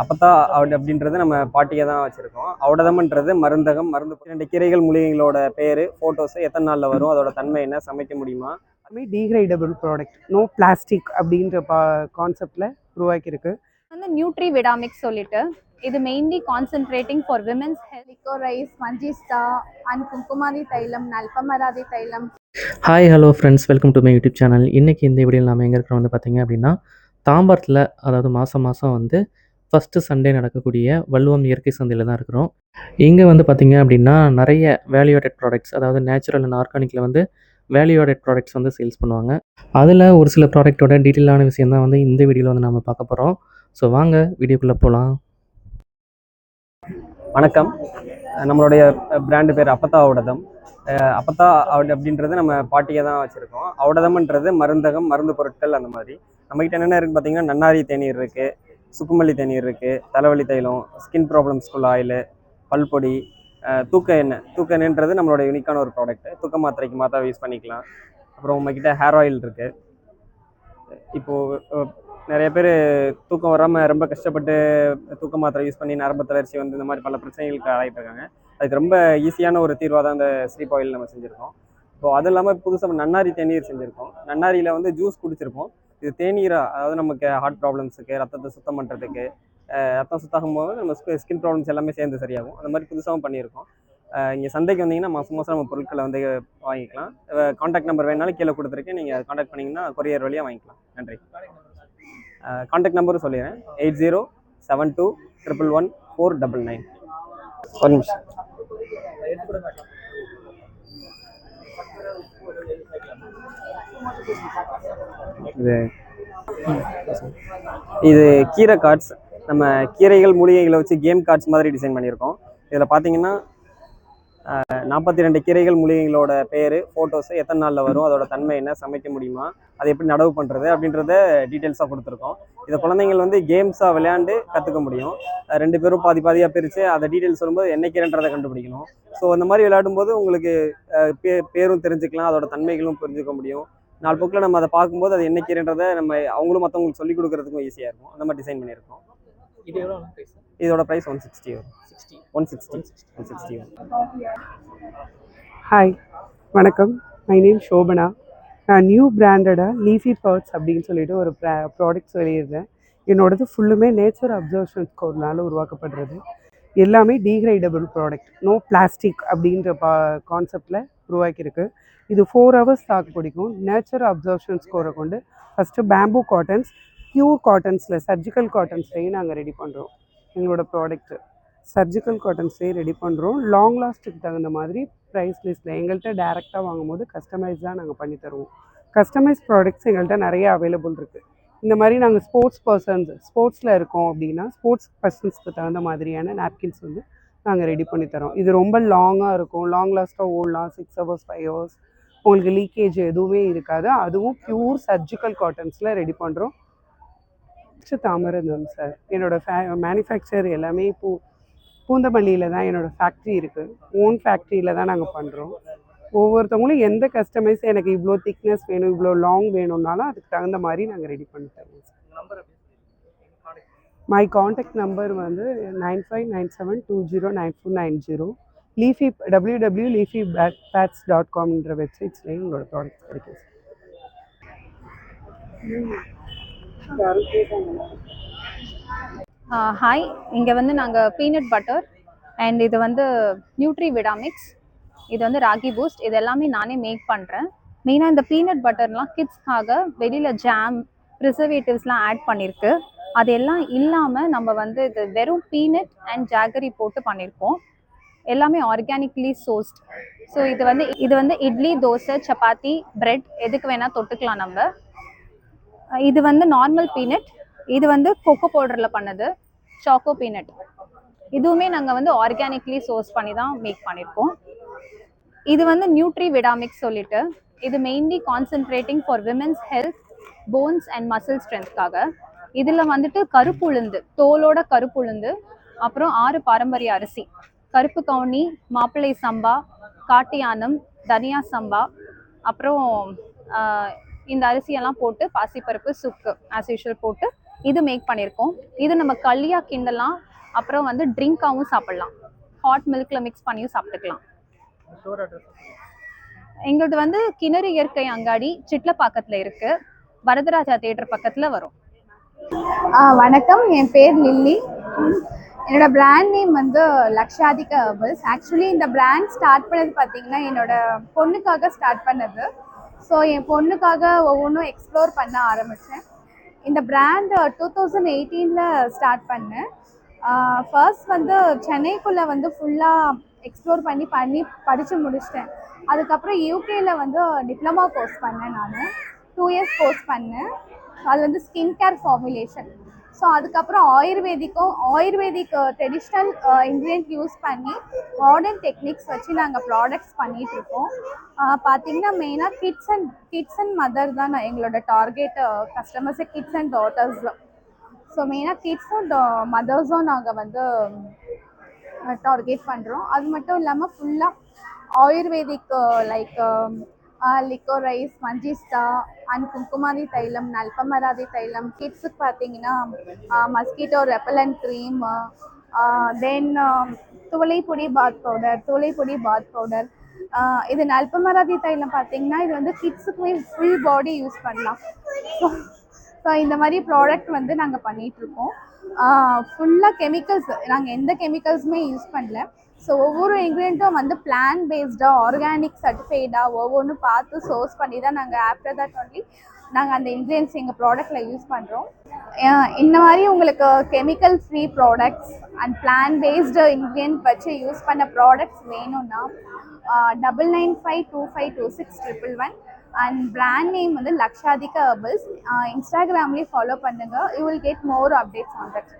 அப்பத்தா அவட் அப்படின்றது நம்ம பாட்டியை தான் வச்சுருக்கோம். அவடதம்ன்றது மருந்தகம் மருந்து ரெண்டு கீரைகள் மூலிகைகளோட பேர் ஃபோட்டோஸு எத்தனை நாளில் வரும் அதோட தன்மை என்ன சமைக்க முடியுமா? அதுமாதிரி டீக்ரேடபிள் ப்ராடக்ட் நோ பிளாஸ்டிக் அப்படின்ற பா கான்செப்டில் உருவாக்கியிருக்கு. அந்த நியூட்ரி விடாமிக்ஸ் சொல்லிட்டு இது mainly concentrating for women's health rice Manjishta and Kumkumadi Thailam Nalpamaradi Thailam. Hi hello friends welcome to my YouTube channel இன்றைக்கி இந்த வீடியோவில் நாம் எங்கே இருக்கிறோம் வந்து பார்த்திங்க அப்படின்னா தாம்பரத்தில் அதாவது மாதம் மாதம் வந்து ஃபஸ்ட்டு சண்டே நடக்கக்கூடிய வள்ளுவம் இயற்கை சந்தையில் தான் இருக்கிறோம். இங்கே வந்து பார்த்தீங்க அப்படின்னா நிறைய வேல்யூடட் ப்ராடக்ட்ஸ் அதாவது நேச்சுரல் அண்ட் ஆர்கானிக்கில் வந்து வேல்யூடட் ப்ராடக்ட்ஸ் வந்து சேல்ஸ் பண்ணுவாங்க. அதில் ஒரு சில ப்ராடக்ட்டோட டீட்டெயிலான விஷயம் தான் வந்து இந்த வீடியோவில் வந்து நம்ம பார்க்க போகிறோம் ஸோ வாங்க வீடியோக்குள்ளே போகலாம் வணக்கம். நம்மளுடைய பிராண்டு பேர் அப்பத்தா அவடதம். அப்பத்தா அவட் அப்படின்றது நம்ம பாட்டியை தான் வச்சுருக்கோம். அவடதம்ன்றது மருந்தகம் மருந்து பொருட்கள் அந்த மாதிரி. நம்மகிட்ட என்னென்ன இருக்குது பார்த்தீங்கன்னா நன்னாரி தேநீர் இருக்குது சுக்குமல்லி தண்ணீர் இருக்குது தலைவலி தைலம் ஸ்கின் ப்ராப்ளம்ஸ்க்குள்ள ஆயில் பல்பொடி தூக்க எண்ணெய். தூக்க எண்ணெய்ன்றது நம்மளோட யூனிக்கான ஒரு ப்ராடக்ட் தூக்க மாத்திரைக்கு மாத்திரை யூஸ் பண்ணிக்கலாம். அப்புறம் உங்ககிட்ட ஹேர் ஆயில் இருக்குது இப்போது நிறைய பேர் தூக்கம் வராமல் ரொம்ப கஷ்டப்பட்டு தூக்க மாத்திரை யூஸ் பண்ணி நரம்பு தளர்ச்சி வந்து இந்த மாதிரி பல பிரச்சனைகளுக்கு ஆகிட்டு இருக்காங்க. அதுக்கு ரொம்ப ஈஸியான ஒரு தீர்வாக தான் இந்த ஸ்லீப் ஆயில் நம்ம செஞ்சுருக்கோம். இப்போ அது இல்லாமல் புதுசாக நன்னாரி தண்ணீர் செஞ்சுருக்கோம். நன்னாரியில் வந்து ஜூஸ் குடிச்சிருப்போம். இது தேநீராக அதாவது நமக்கு ஹார்ட் ப்ராப்ளம்ஸுக்கு ரத்தத்தை சுத்தம் பண்ணுறதுக்கு ரத்தம் சுத்தாகும் போது நம்ம ஸ்கின் ப்ராப்ளம்ஸ் எல்லாமே சேர்ந்து சரியாகும். அந்த மாதிரி புதுசாகவும் பண்ணியிருக்கோம். இங்கே சந்தைக்கு வந்தீங்கன்னா மாதம் மாதம் நம்ம பொருட்களை வந்து வாங்கிக்கலாம். காண்டாக்ட் நம்பர் வேணாலும் கீழே கொடுத்துருக்கேன். நீங்கள் காண்டாக்ட் பண்ணிங்கன்னா கொரியர் வழியாக வாங்கிக்கலாம். நன்றி. காண்டாக்ட் நம்பரும் சொல்லிடுறேன். Eight zero seven two triple one four double nine ஒரு நிமிஷம். இது இது கீரை கார்ட்ஸ் நம்ம கீரைகள் மூலிகைகளை வச்சு கேம் கார்ட்ஸ் மாதிரி டிசைன் பண்ணியிருக்கோம். இதில் பார்த்தீங்கன்னா நாற்பத்தி ரெண்டு கீரைகள் மூலிகைகளோட பேர் ஃபோட்டோஸ் எத்தனை நாளில் வரும் அதோட தன்மை என்ன சமைக்க முடியுமா அதை எப்படி நடவு பண்ணுறது அப்படின்றத டீட்டெயில்ஸாக கொடுத்துருக்கோம். இதை குழந்தைங்கள் வந்து கேம்ஸாக விளையாண்டு கற்றுக்க முடியும். ரெண்டு பேரும் பாதி பாதியாக பிரித்து அதை டீட்டெயில்ஸ் வரும்போது என்ன கீரைன்றதை கண்டுபிடிக்கணும். ஸோ அந்த மாதிரி விளையாடும்போது உங்களுக்கு பே பேரும் தெரிஞ்சுக்கலாம் அதோட தன்மைகளும் புரிஞ்சுக்க முடியும். நாலு போக்கில் நம்ம அதை பார்க்கும்போது அது என்ன கீரைன்றதை நம்ம அவங்களும் மற்றவங்களுக்கு சொல்லிக் கொடுக்கறதுக்கும் ஈஸியாக இருக்கும். அந்த மாதிரி டிசைன் பண்ணியிருக்கோம். இது எவ்வளோ ப்ரைஸ் இதோட ப்ரைஸ் ஒன் சிக்ஸ்டி வரும். Sixty one sixty one sixty வரும். ஹாய் வணக்கம். மை நேம் ஷோபனா நான் நியூ பிராண்டடாக லீஃபி பர்ட்ஸ் அப்படின்னு சொல்லிட்டு ஒரு ப்ராடக்ட்ஸ் வெளியிடுறேன் என்னோடது ஃபுல்லுமே நேச்சர் அப்சர்வேஷன் ஸ்கோர்னால உருவாக்கப்படுறது. எல்லாமே டீக்ரைடபிள் ப்ராடக்ட் நோ பிளாஸ்டிக் அப்படின்ற பா கான்செப்டில் உருவாக்கியிருக்கு. இது ஃபோர் ஹவர்ஸ் தாக்கு பிடிக்கும். நேச்சர் அப்சர்வேஷன் ஸ்கோரை கொண்டு ஃபஸ்ட்டு பேம்பூ காட்டன்ஸ் பியூர் காட்டன்ஸில் சர்ஜிக்கல் காட்டன்ஸ்லேயும் நாங்கள் ரெடி பண்ணுறோம் எங்களோட ப்ராடக்ட்டு சர்ஜிக்கல் காட்டன்ஸ்லேயே ரெடி பண்ணுறோம் லாங் லாஸ்ட்டுக்கு தகுந்த மாதிரி ப்ரைஸ் லிஸ்ட்டில் எங்கள்கிட்ட டேரெக்டாக வாங்கும்போது கஸ்டமைஸ் தான் நாங்கள் பண்ணி தருவோம். கஸ்டமைஸ் ப்ராடக்ட்ஸ் எங்கள்கிட்ட நிறைய அவைலபிள் இருக்குது இந்த மாதிரி நாங்கள் ஸ்போர்ட்ஸ் பர்சன்ஸ் ஸ்போர்ட்ஸில் இருக்கோம் அப்படின்னா ஸ்போர்ட்ஸ் பர்சன்ஸ்க்கு தகுந்த மாதிரியான நாப்கின்ஸ் வந்து நாங்கள் ரெடி பண்ணி தரோம். இது ரொம்ப லாங்காக இருக்கும். லாங் லாஸ்ட்டாக ஓடலாம். சிக்ஸ் ஹவர்ஸ் ஃபைவ் ஹவர்ஸ் உங்களுக்கு லீக்கேஜ் எதுவுமே இருக்காது. அதுவும் பியூர் சர்ஜிக்கல் காட்டன்ஸில் ரெடி பண்ணுறோம் தாமரந்தம் சார் என்னோட ஃபே மேனுஃபேக்சர் எல்லாமே பூ பூந்தமல்லியில் தான் என்னோடய ஃபேக்ட்ரி இருக்குது ஓன் ஃபேக்ட்ரியில் தான் நாங்கள் பண்ணுறோம் ஒவ்வொருத்தவங்களும் எந்த கஸ்டமைஸ் எனக்கு இவ்வளோ திக்னஸ் வேணும் இவ்வளோ லாங் வேணும்னாலும் அதுக்கு தகுந்த மாதிரி நாங்கள் ரெடி பண்ணி தருவோம் சார் மை காண்டாக்ட் நம்பர் வந்து nine five nine seven two zero nine four nine zero Leafy W W Leafy pad pads dot காம்ன்ற வெப்சைட்ஸ்லேயும் உங்களோட ப்ராடக்ட்ஸ் கிடைக்கும் சார் ஹாய் இங்கே வந்து நாங்கள் பீனட் பட்டர் அண்ட் இது வந்து நியூட்ரி விடாமிக்ஸ் இது வந்து ராகி பூஸ்ட் இது எல்லாமே நானே மேக் பண்ணுறேன் மெயினாக இந்த பீனட் பட்டர்லாம் கிட்ஸ்க்காக வெளியில் ஜாம் ப்ரிசர்வேட்டிவ்ஸ்லாம் ஆட் பண்ணியிருக்கு அது எல்லாம் இல்லாமல் நம்ம வந்து இது வெறும் பீனட் அண்ட் ஜாகரி போட்டு பண்ணியிருக்கோம் எல்லாமே ஆர்கானிக்லி சோர்ஸ்ட் ஸோ இது வந்து இது வந்து இட்லி தோசை சப்பாத்தி பிரெட் எதுக்கு வேணால் தொட்டுக்கலாம் நம்ம. இது வந்து நார்மல் பீனட் இது வந்து கொக்கோ பவுடரில் பண்ணது. சாக்கோ பீனட் இதுவுமே நாங்கள் வந்து ஆர்கானிக்லி சோர்ஸ் பண்ணி தான் மேக் பண்ணியிருக்கோம் இது வந்து நியூட்ரி விடாமிக்ஸ் சொல்லிட்டு இது mainly concentrating for women's health bones and muscle ஸ்ட்ரென்த்காக இதில் வந்துட்டு கருப்புளுந்து தோலோட கருப்புளுந்து அப்புறம் ஆறு பாரம்பரிய அரிசி. கருப்பு கவுனி மாப்பிள்ளை சம்பா காட்டியானம் தனியா சம்பா அப்புறம் இந்த அரிசியெல்லாம் போட்டு பாசிப்பருப்பு சுக்கு ஆஸ் யூஷுவல் போட்டு இது மேக் பண்ணியிருக்கோம் இது நம்ம களியாக கிண்டலாம் அப்புறம் வந்து ட்ரிங்காகவும் சாப்பிட்லாம். ஹாட் மில்கில் மிக்ஸ் பண்ணியும் சாப்பிட்டுக்கலாம். எங்களது வந்து கிணறு இயற்கை அங்காடி சிட்லப்பாக்கத்தில் இருக்கு. வரதராஜா தேட்டர் பக்கத்தில் வரும். வணக்கம். என் பேர் லில்லி. என்னோட பிராண்ட் நேம் வந்து லக்ஷாதிகா ஹெர்பல்ஸ் ஆக்சுவலி இந்த பிராண்ட் ஸ்டார்ட் பண்ணது பார்த்தீங்கன்னா என்னோட பொண்ணுக்காக ஸ்டார்ட் பண்ணது. ஸோ என் பொண்ணுக்காக ஒவ்வொன்றும் எக்ஸ்ப்ளோர் பண்ண ஆரம்பித்தேன் இந்த பிராண்ட் டூ தௌசண்ட் எயிட்டீனில் ஸ்டார்ட் பண்ணேன். ஃபர்ஸ்ட் வந்து சென்னைக்குள்ளே வந்து ஃபுல்லாக எக்ஸ்ப்ளோர் பண்ணி பண்ணி படித்து முடிச்சிட்டேன். அதுக்கப்புறம் யூகேயில் வந்து டிப்ளமா கோர்ஸ் பண்ணேன் நான். டூ இயர்ஸ் கோர்ஸ் பண்ணேன். அது வந்து ஸ்கின் கேர் ஃபார்முலேஷன் ஸோ அதுக்கப்புறம் ஆயுர்வேதிக்கும் ஆயுர்வேதிக் ட்ரெடிஷ்னல் இன்க்ரீடியன்ட் யூஸ் பண்ணி மாடர்ன் டெக்னிக்ஸ் வச்சு நாங்கள் ப்ராடக்ட்ஸ் பண்ணிகிட்ருக்கோம் பார்த்திங்கன்னா மெயினாக kids and kids and mother தான் நான் எங்களோட target customers kids and daughters so மெயினாக கிட்ஸும் மதர்ஸும் நாங்கள் வந்து டார்கெட் பண்ணுறோம் அது மட்டும் இல்லாமல் ஃபுல்லாக ayurvedic like liquorice um, Manjishta and Kumkumadi Thailam Nalpamaradi Thailam கிட்ஸுக்கு பார்த்தீங்கன்னா மஸ்கிட்டோ ரெப்பலண்ட் க்ரீம் தென் துளைப்பொடி பாத் பவுடர் துளைப்பொடி பாத் பவுடர் இது நல்பமராதி தைலம் பார்த்தீங்கன்னா இது வந்து கிட்ஸுக்குமே ஃபுல் பாடி யூஸ் பண்ணலாம். ஸோ இந்த மாதிரி ப்ராடக்ட் வந்து நாங்கள் பண்ணிகிட்ருக்கோம் ஃபுல்லாக கெமிக்கல்ஸ் நாங்கள் எந்த கெமிக்கல்ஸுமே யூஸ் பண்ணல. ஸோ ஒவ்வொரு இன்க்ரீடியண்ட்டும் வந்து பிளான் பேஸ்டாக ஆர்கானிக் சர்டிஃபைடாக ஒவ்வொன்றும் பார்த்து சோர்ஸ் பண்ணி தான் நாங்கள் ஆஃப்டர் தட் ஒன்லி நாங்கள் அந்த இன்க்ரீடியன்ஸ் எங்கள் ப்ராடக்ட்டில் யூஸ் பண்ணுறோம் இந்த மாதிரி உங்களுக்கு chemical free products and plant based ingredient வச்சு யூஸ் பண்ண ப்ராடக்ட்ஸ் வேணும்னா double nine five two five two six triple one and brand name வந்து லக்ஷாதிகா ஹெர்பல்ஸ் இன்ஸ்டாகிராம்லேயும் ஃபாலோ பண்ணுங்கள் you will get more updates on that